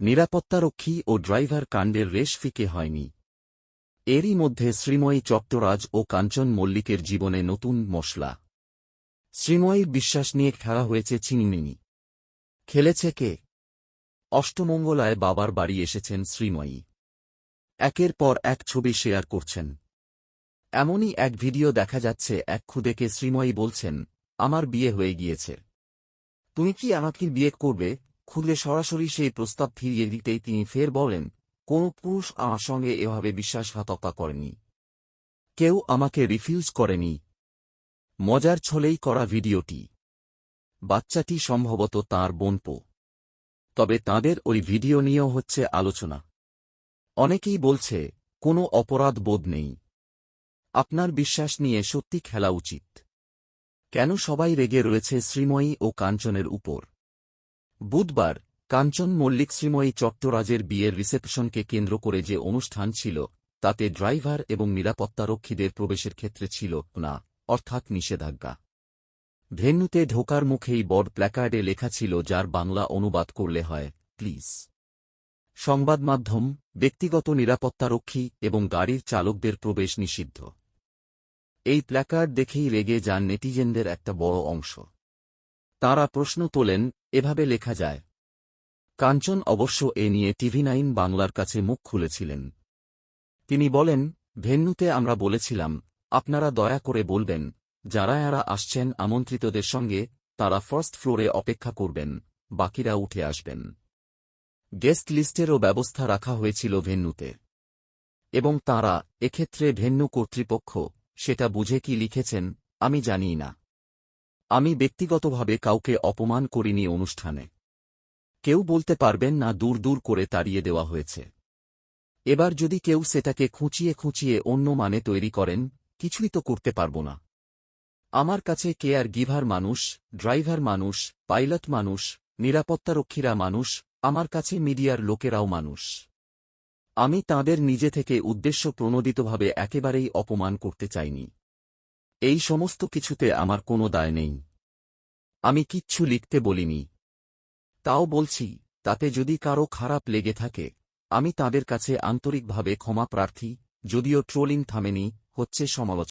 নিরাপত্তারক্ষী ও driver কাণ্ডের রেশ ফিকে হয়নি। এরই মধ্যে শ্রীময়ী চট্টরাজ ও কাঞ্চন মল্লিকের জীবনে নতুন মশলা। শ্রীময়ীর বিশ্বাস নিয়ে খেলা হয়েছে চিংমিনি খেলেছে কে? অষ্টমঙ্গলায় বাবার বাড়ি এসেছেন শ্রীময়ী। একের পর এক ছবি শেয়ার করছেন। এমনই এক ভিডিও দেখা যাচ্ছে এক খুদেকে শ্রীময়ী বলছেন, আমার বিয়ে হয়ে গিয়েছে। তুমি কি আমাকে বিয়ে করবে? খুদে সরাসরি সেই প্রস্তাব ফিরিয়ে দিতেই তিনি ফের বলেন, কোন পুরুষ আমার সঙ্গে এভাবে বিশ্বাসঘাতকতা করেনি। কেউ আমাকে রিফিউজ করেনি। মজার ছলেই করা ভিডিওটি। বাচ্চাটি সম্ভবত তাঁর বোনপো। তবে তাঁদের ওই ভিডিও নিয়েও হচ্ছে আলোচনা। অনেকেই বলছে, কোনো অপরাধ বোধ নেই। আপনার বিশ্বাস নিয়ে সত্যি খেলা উচিত। কেন সবাই রেগে রয়েছে শ্রীময়ী ও কাঞ্চনের উপর? বুধবার, কাঞ্চন মল্লিক শ্রীময়ী চট্টরাজের বিয়ের রিসেপশনকে কেন্দ্র করে যে অনুষ্ঠান ছিল, তাতে ড্রাইভার এবং নিরাপত্তারক্ষীদের প্রবেশের ক্ষেত্রে ছিল না, অর্থাৎ নিষেধাজ্ঞা। ভেন্যুতে ঢোকার মুখেই বড় প্ল্যাকার্ডে লেখা ছিল যার বাংলা অনুবাদ করলে হয়, প্লিজ। সংবাদ মাধ্যম, ব্যক্তিগত নিরাপত্তারক্ষী এবং গাড়ির চালকদের প্রবেশ নিষিদ্ধ। এই প্ল্যাকার্ড দেখেই রেগে যান নেটিজেনদের একটা বড় অংশ। তাঁরা প্রশ্ন তোলেন, এভাবে লেখা যায়? কাঞ্চন অবশ্য এ নিয়ে টিভি নাইন বাংলার কাছে মুখ খুলেছিলেন। তিনি বলেন, ভেন্যুতে আমরা বলেছিলাম, আপনারা দয়া করে বলবেন, যারা এরা আসছেন আমন্ত্রিতদের সঙ্গে, তারা ফার্স্ট ফ্লোরে অপেক্ষা করবেন, বাকিরা উঠে আসবেন। গেস্ট লিস্টেরও ব্যবস্থা রাখা হয়েছিল ভেন্যুতে। এবং তাঁরা, এক্ষেত্রে ভেন্যু কর্তৃপক্ষ, সেটা বুঝে কি লিখেছেন, আমি জানি না আমি ব্যক্তিগতভাবে কাউকে অপমান করিনি অনুষ্ঠানে। কেউ বলতে পারবেন না দূর দূর করে তাড়িয়ে দেওয়া হয়েছে। এবার যদি কেউ সেটাকে খুঁচিয়ে খুঁচিয়ে অন্য মানে তৈরি করেন, কিছুই তো করতে পারব না। আমার কাছে কেয়ার গিভার মানুষ, ড্রাইভার মানুষ, পাইলট মানুষ, নিরাপত্তারক্ষীরা মানুষ, আমার কাছে মিডিয়ার লোকেরাও মানুষ। আমি তাদের নিজে থেকে উদ্দেশ্য প্রণোদিতভাবে একেবারেই অপমান করতে চাইনি। এই সমস্ত কিছুতে আমার কোনো দায় নেই। আমি কিচ্ছু লিখতে বলিনি। তাও বলছি, তাতে যদি কারও খারাপ লেগে থাকে, আমি তাদের কাছে আন্তরিকভাবে ক্ষমা প্রার্থী, যদিও ট্রোলিং থামেনি, হচ্ছে সমালোচনা